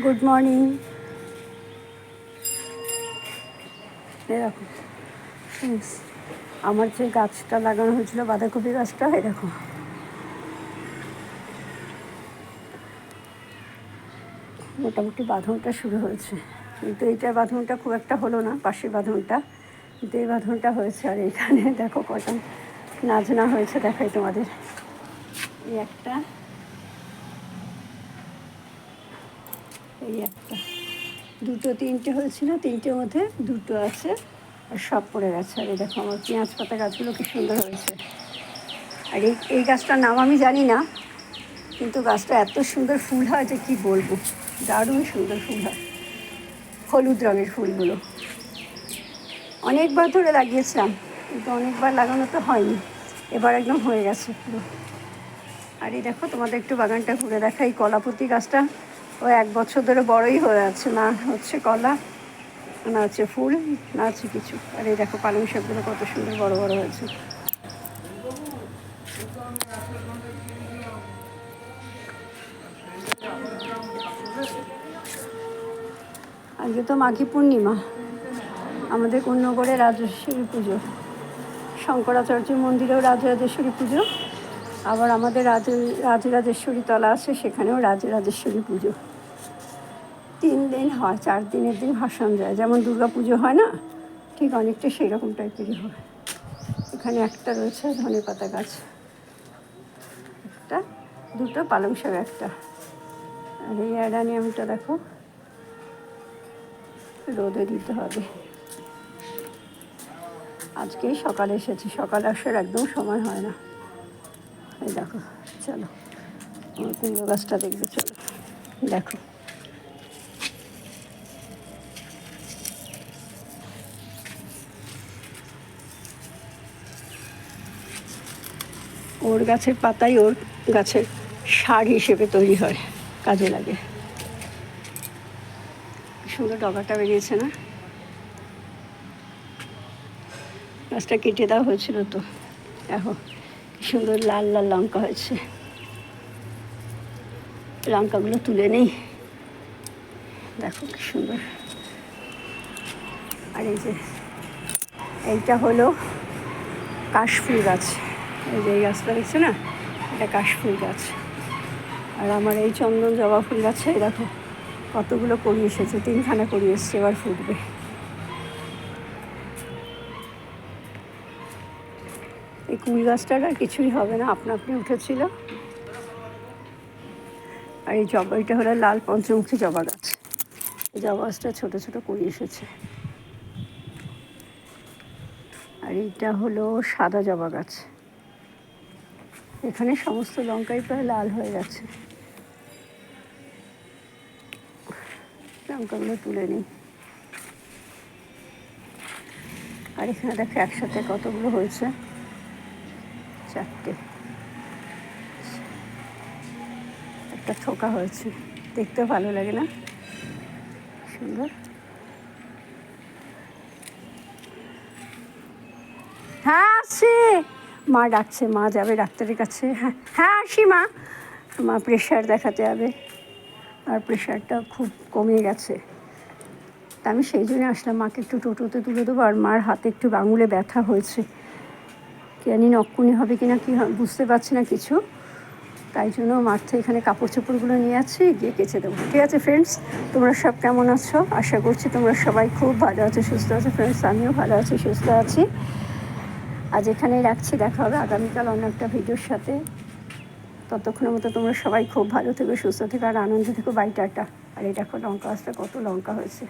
Good morning এরকম আমার যে গাছটা লাগানো হয়েছিল, বাঁধাকপি গাছটা এরকম মোটামুটি বাঁধনটা শুরু হয়েছে। কিন্তু এইটা বাঁধনটা খুব একটা হলো না, পাশের বাঁধনটা। কিন্তু এই বাঁধনটা হয়েছে, আর এখানে দেখো কটা নাজনা হয়েছে দেখাই তোমাদের। এই একটা। এই একটা। দুটো, তিনটে হয়েছিল তিনটের মধ্যে দুটো আছে, আর সব পড়ে গেছে। আর এই দেখো আমার পেঁয়াজ পাতা গাছগুলো কি সুন্দর হয়েছে। আর এই এই গাছটার নাম আমি জানি না, কিন্তু গাছটা এত সুন্দর ফুল হয় যে কী বলব। দারুণ সুন্দর ফুল হয়। হলুদ রঙের ফুলগুলো। অনেকবার ধরে লাগিয়েছিলাম, কিন্তু অনেকবার লাগানো তো হয়নি। এবার একদম হয়ে গেছে পুরো। আর এই দেখো, তোমাদের একটু বাগানটা ঘুরে দেখা এই কলাপতি গাছটা ও এক বছর ধরে বড়ই হয়ে আছে, না হচ্ছে কলা, না হচ্ছে ফুল, না হচ্ছে কিছু। আর এই দেখো পালং শাকগুলো কত সুন্দর বড় বড় হয়েছে। আজকে তো মাঘী পূর্ণিমা। আমাদের কোন্নগরে রাজেশ্বরী পুজো। শঙ্করাচার্য মন্দিরেও রাজরাজেশ্বরী পুজো। আবার আমাদের রাজ রাজরাজেশ্বরী তলা আছে, সেখানেও রাজরাজেশ্বরী পুজো। তিন দিন হয়, চার দিনের দিন ভাসান যায়। যেমন দুর্গা পুজো হয় না, ঠিক অনেকটা সেই রকম টাইপেরই হয়। এখানে একটা রয়েছে ধনে পাতা গাছ। একটা, দুটো পালং শাক একটা। আর এই অ্যাডানিয়ামটা দেখো, রোদে দিতে হবে। আজকেই সকালে এসেছি, সকালে আসার একদম সময় হয় না। দেখো, চলো। আমার কুমড়ো গাছটা দেখবে, চলো। দেখো। ওর গাছের পাতাই ওর গাছের সার হিসেবে তৈরি হয়, কাজে লাগে। সুন্দর ডগাটা বেরিয়েছে না? গাছটা কেটে দেওয়া হয়েছিল তো। কি সুন্দর লাল লাল লঙ্কা হয়েছে। লঙ্কাগুলো তুলে নেই। দেখো কি সুন্দর। আর এই যে, এইটা হলো কাশফুল গাছ। এই যে এই গাছটা দেখছ না? এটা কাশফুল গাছ। আর আমার এই চন্দন জবা ফুল গাছে, দেখো, কতগুলো করি এসেছে, তিনখানা করি এসছে, এবার ফুটবে। এই কুল গাছটার আর কিছুই হবে না। আপনা আপনি উঠেছিল। আর এই জবা, এটা হলো লাল পঞ্চমুখী জবা গাছ। এই জবা গাছটা ছোটো ছোটো কুড়ি এসেছে। আর এইটা হলো সাদা জবা গাছ। এখানে সমস্ত লঙ্কাই প্রায় লাল হয়ে গেছে। লঙ্কাগুলো তুলে নিই। আর এখানে দেখো একসাথে কতগুলো হয়েছে। চারটে। একটা থোকা হয়েছে। দেখতেও ভালো লাগে না? সুন্দর। হ্যাঁ মা ডাকছে, মা যাবে ডাক্তারের কাছে। হ্যাঁ হ্যাঁ আসি মা। মা প্রেশার দেখাতে যাবে। আর প্রেশারটা খুব কমে গেছে। তা আমি সেই জন্য আসলাম। মাকে একটু টোটোতে তুলে দেবো আর মার হাতে একটু আঙুলে ব্যথা হয়েছে। জানি নক্ষুনি হবে কি না কি বুঝতে পারছি না কিছু। তাই জন্য থেকে এখানে কাপড় চোপড়গুলো নিয়ে আছি গিয়ে কেচে দেবো। ঠিক আছে ফ্রেন্ডস তোমরা সব কেমন আছো? আশা করছি তোমরা সবাই খুব ভালো আছো, সুস্থ আছো ফ্রেন্ডস আমিও ভালো আছি, সুস্থ আছি। আজ এখানেই রাখছি, দেখা হবে আগামীকাল অন্য একটা ভিডিওর সাথে। ততক্ষণের মতো তোমরা সবাই খুব ভালো থেকো, সুস্থ থেকো, আর আনন্দ থেকো। বাই আর এই দেখো লঙ্কা গাছটা কত লঙ্কা হয়েছে।